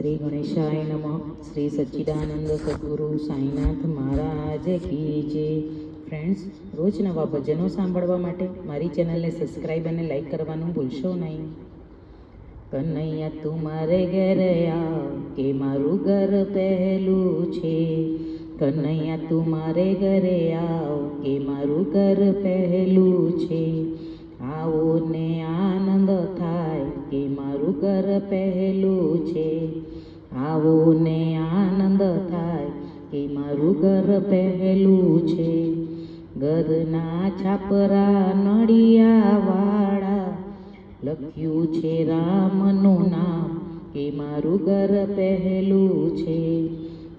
શ્રી ગણેશાય નમઃ. શ્રી સચ્ચિદાનંદ સદગુરુ સાંઈનાથ મહારાજ કી જે ફ્રેન્ડ્સ રોજ નવા ભજનો સાંભળવા માટે મારી ચેનલને સબસ્ક્રાઈબ અને લાઈક કરવાનું ભૂલશો નહીં. કનૈયા, તું મારે ઘરે આવ, કે મારું ઘર પહેલું છે. કનૈયા, તું મારે ઘરે આવ, કે મારું ઘર પહેલું છે. આવો ને આનંદ થાય, કે મારું ઘર પહેલું આવો ને આનંદ થાય કે મારું ઘર પહેલું છે. ઘરના છાપરા નડિયા વાળા લખ્યું છે રામનું નામ કે મારું ઘર પહેલું છે.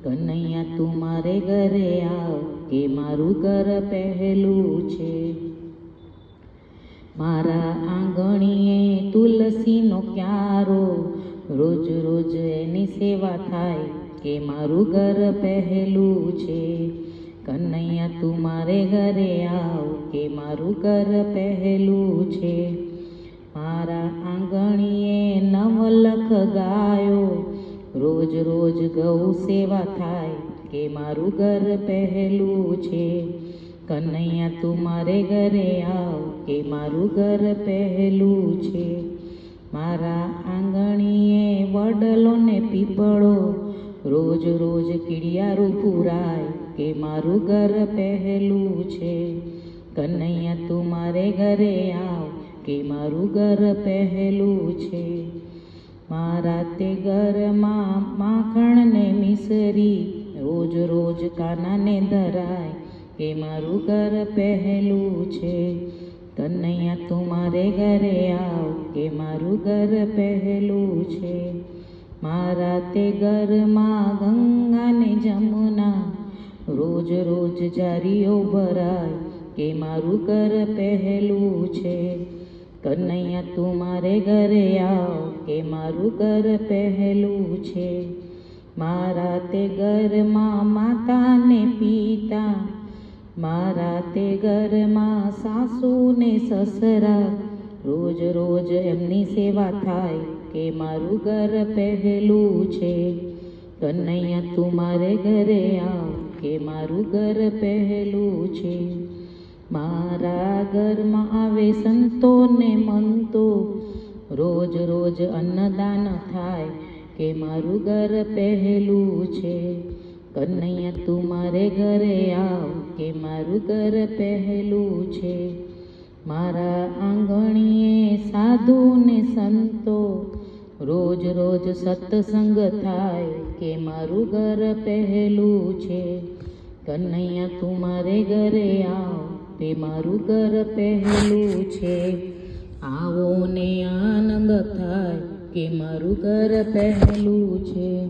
કનૈયા તું મારે ઘરે આવ કે મારું ઘર પહેલું છે. મારા આંગણીએ તુલસીનો ક્યારો રોજ રોજ એની સેવા થાય કે મારું ઘર પહેલું છે. કનૈયા, તું મારે ઘરે આવ કે મારું ઘર પહેલું છે. મારા આંગણીએ નવલખ ગાયો. રોજ રોજ ગૌ સેવા થાય કે મારું ઘર પહેલું છે. કનૈયા, તું મારે ઘરે આવ કે મારું ઘર પહેલું છે. મારા આંગણીએ વડલોને પીપળો, રોજ રોજ કીડિયારું પુરાય કે મારું ઘર પહેલું છે. કનૈયા, તું મારે ઘરે આવ કે મારું ઘર પહેલું છે. મારા તે ઘરમાં માખણ ને મિસરી, રોજ રોજ કાનાને ધરાય કે મારું ઘર પહેલું છે. કનૈયા, તું મારે ઘરે આવ કે મારું ઘર પહેલું છે. તે ઘરમાં ગંગા ને જમુના, રોજ રોજ જારીઓ ભરાય, કે મારું ઘર પહેલું છે. કનૈયા, તું મારે ઘરે આવ, કે મારું ઘર પહેલું છે. મારા તે ઘરમાં માતા ને પિતા મારા તે ઘરમાં સાસુ ને સસરા, રોજ રોજ એમની સેવા થાય. કે મારું ઘર પહેલું છે. કનૈયા, તું મારે ઘરે આવ કે મારું ઘર પહેલું છે. મારા ઘરમાં આવે સંતો ને મંતો. રોજ રોજ અન્નદાન થાય કે મારું ઘર પહેલું છે. કનૈયા, તું મારે ઘરે આવ કે મારું ઘર પહેલું છે. મારા આંગણીએ સાધુ ને સંતો. રોજ રોજ સત્સંગ થાય કે મારું ઘર પહેલું છે. કન્હૈયા તું મારે ઘરે આવ, તે મારું ઘર પહેલું છે. આવો ને આનંદ થાય કે મારું ઘર પહેલું છે.